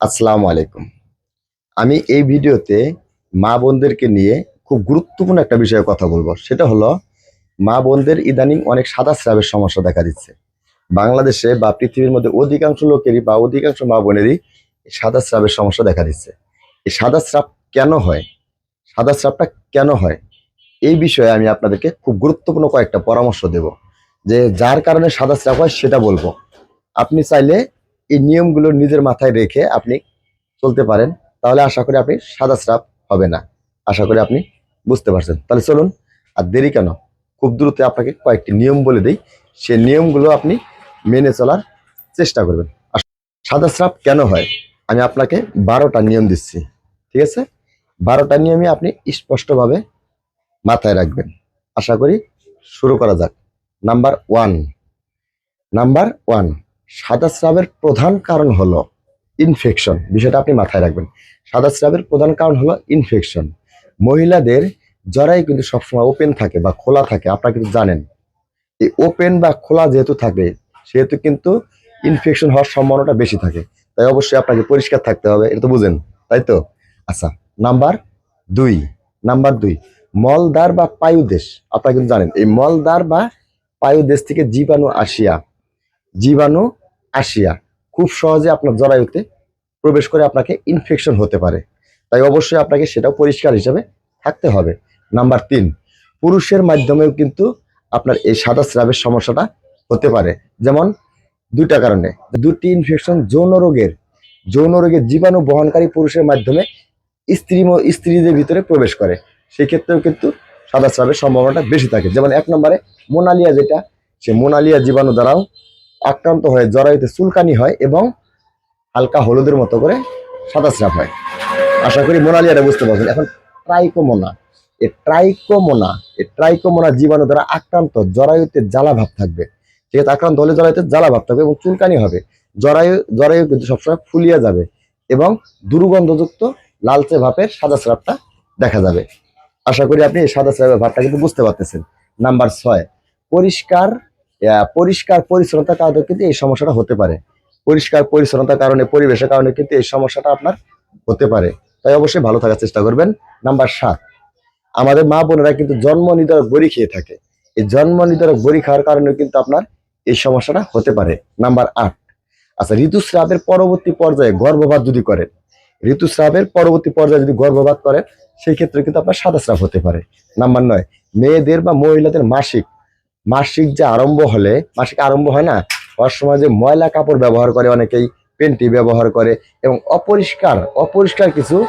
আসসালামু আলাইকুম। আমি এই ভিডিওতে মা বোনদেরকে নিয়ে খুব গুরুত্বপূর্ণ একটা বিষয়ে কথা বলব। সেটা হলো, মা বোনদের ইদানিং অনেক সাদা স্রাবের সমস্যা দেখা দিচ্ছে। বাংলাদেশে বা পৃথিবীর মধ্যে অধিকাংশ লোকেরই বা অধিকাংশ মা বোনেরই সাদা স্রাবের সমস্যা দেখা দিচ্ছে। এই সাদা স্রাব কেন হয়? সাদা স্রাবটা কেন হয়? এই বিষয়ে আমি আপনাদেরকে খুব গুরুত্বপূর্ণ কয়েকটা পরামর্শ দেব। যে যার কারণে সাদা স্রাব হয় সেটা বলব। আপনি চাইলে এই নিয়মগুলো নিজের মাথায় রেখে আপনি চলতে পারেন, তাহলে আশা করি আপনি সাদা স্রাপ হবে না। আশা করি আপনি বুঝতে পারছেন। তাহলে চলুন, আর দেরি কেন? খুব দ্রুত আপনাকে কয়েকটি নিয়ম বলে দিই। সেই নিয়মগুলো আপনি মেনে চলার চেষ্টা করবেন। সাদা স্রাপ কেন হয়? আমি আপনাকে বারোটা নিয়ম দিচ্ছি, ঠিক আছে? বারোটা নিয়মই আপনি স্পষ্টভাবে মাথায় রাখবেন। আশা করি শুরু করা যাক। Number one. Number one. সাদা স্রাবের প্রধান কারণ হলো ইনফেকশন বিষয়টা আপনি মাথায় রাখবেন। সাদা স্রাবের প্রধান কারণ হলো ইনফেকশন মহিলাদের জরাই কিন্তু সবসময় ওপেন থাকে বা খোলা থাকে, আপনারা কিন্তু জানেন। এই ওপেন বা খোলা যেহেতু থাকে, সেহেতু কিন্তু ইনফেকশন হওয়ার সম্ভাবনাটা বেশি থাকে। তাই অবশ্যই আপনাকে পরিষ্কার থাকতে হবে, এটা তো বুঝেন, তাই তো? আচ্ছা নাম্বার দুই নাম্বার দুই মলদার বা পায়ুদেশ, আপনারা কিন্তু জানেন, এই মলদার বা পায়ুদেশ থেকে জীবাণু আসিয়া, জীবাণু আসিয়া খুব সহজে আপনার জরায়ুতে প্রবেশ করে আপনাকে ইনফেকশন হতে পারে। তাই অবশ্যই আপনাকে সেটাও পরিষ্কার হিসেবে থাকতে হবে। নাম্বার তিন, পুরুষের মাধ্যমেও কিন্তু আপনার এই সাদা স্রাবের সমস্যাটা হতে পারে। যেমন দুইটা কারণে। দুটি ইনফেকশন যৌন রোগের যৌন রোগের জীবাণু বহনকারী পুরুষের মাধ্যমে স্ত্রী স্ত্রীদের ভিতরে প্রবেশ করে। সেই ক্ষেত্রেও কিন্তু সাদা স্রাবের সম্ভাবনাটা বেশি থাকে। যেমন এক নম্বরে মোনালিয়া যেটা, সে মোনালিয়া জীবাণু দ্বারাও আক্রান্ত হয়ে জরায়ুতে চুলকানি হয় এবং হালকা হলুদের মতো করে সাদা স্রাব হয়। আশা করি মোনালিয়াটা বুঝতে পারছেন। এখন ট্রাইকোমোনা। এ ট্রাইকোমোনা এই ট্রাইকোমোনা জীবাণু দ্বারা আক্রান্ত, জরায়ুতে জ্বালা ভাব থাকবে। ঠিক আছে, আক্রান্ত হলে জরায়ুতে জ্বালা ভাব থাকবে এবং চুলকানি হবে। জরায়ু জরায়ু কিন্তু সবসময় ফুলিয়ে যাবে এবং দুর্গন্ধযুক্ত লালচে ভাপের সাদা স্রাবটা দেখা যাবে। আশা করি আপনি এই সাদা স্রাবের ভাবটা কিন্তু বুঝতে পারতেছেন। নাম্বার ছয়, পরিষ্কার পরিষ্কার পরিচ্ছন্নতার কারণে কিন্তু এই সমস্যাটা হতে পারে। পরিষ্কার পরিচ্ছন্নতার কারণে, পরিবেশের কারণে কিন্তু এই সমস্যাটা আপনার হতে পারে। তাই অবশ্যই ভালো থাকার চেষ্টা করবেন। নাম্বার সাত, আমাদের মা বোনেরা কিন্তু জন্ম নির্ধারক বড়ি খেয়ে থাকে। এই জন্ম নির্ধারক বড়ি খাওয়ার কারণে কিন্তু আপনার এই সমস্যাটা হতে পারে। নাম্বার আট আচ্ছা ঋতুস্রাবের পরবর্তী পর্যায়ে গর্ভপাত যদি করেন, ঋতুস্রাবের পরবর্তী পর্যায়ে যদি গর্ভপাত করেন, সেই ক্ষেত্রে কিন্তু আপনার সাদা স্রাব হতে পারে। নাম্বার নয়, মেয়েদের বা মহিলাদের মাসিক মাসিক যে আরম্ভ হলে, মাসিক আরম্ভ হয় না? হওয়ার সময় যে ময়লা কাপড় ব্যবহার করে অনেকেই, পেন্টি ব্যবহার করে এবং অপরিষ্কার অপরিষ্কার কিছু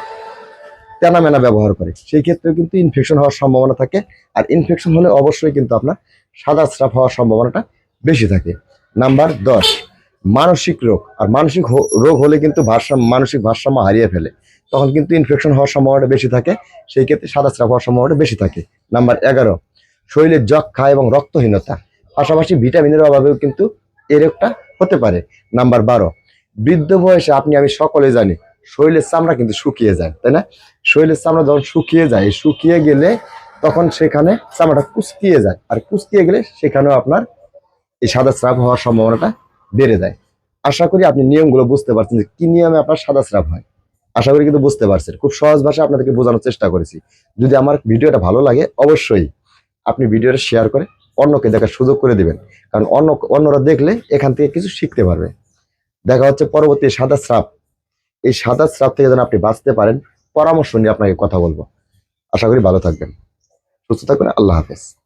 তেনামেনা ব্যবহার করে। সেই ক্ষেত্রে কিন্তু ইনফেকশন হওয়ার সম্ভাবনা থাকে। আর ইনফেকশন হলে অবশ্যই কিন্তু আপনার সাদা স্রাব হওয়ার সম্ভাবনাটা বেশি থাকে। নাম্বার দশ, মানসিক রোগ। আর মানসিক রোগ হলে কিন্তু ভারসাম্য, মানসিক ভারসাম্য হারিয়ে ফেলে। তখন কিন্তু ইনফেকশন হওয়ার সম্ভাবনাটা বেশি থাকে। সেই ক্ষেত্রে সাদা স্রাব হওয়ার সম্ভাবনাটা বেশি থাকে। নাম্বার এগারো শরীরের যক্ষা এবং রক্তহীনতা। পাশাপাশি ভিটামিনের অভাবেও কিন্তু এই রোগটা হতে পারে। নাম্বার বারো, বৃদ্ধ বয়সে আপনি, আমি সকলে জানি, শরীরের চামড়া কিন্তু শুকিয়ে যায়, তাই না? শরীরের চামড়া যখন শুকিয়ে যায় শুকিয়ে গেলে তখন সেখানে চামড়াটা কুচকিয়ে যায়। আর কুচকিয়ে গেলে সেখানেও আপনার এই সাদা স্রাব হওয়ার সম্ভাবনাটা বেড়ে যায়। আশা করি আপনি নিয়মগুলো বুঝতে পারছেন যে কি নিয়মে আপনার সাদা স্রাব হয়। আশা করি কিন্তু বুঝতে পারছেন। খুব সহজ ভাষায় আপনাদেরকে বোঝানোর চেষ্টা করেছি। যদি আমার ভিডিওটা ভালো লাগে, অবশ্যই আপনি ভিডিওটা শেয়ার করে অন্যকে দেখার সুযোগ করে দিবেন। কারণ অন্য, অন্যরা দেখলে এখান থেকে কিছু শিখতে পারবে। দেখা হচ্ছে পরবর্তী সাদা স্রাপ এই সাদা স্রাপ থেকে যেন আপনি বাঁচতে পারেন, পরামর্শ নিয়ে আপনাকে কথা বলব। আশা করি ভালো থাকবেন। সুস্থ থাকবেন আল্লাহ হাফেজ।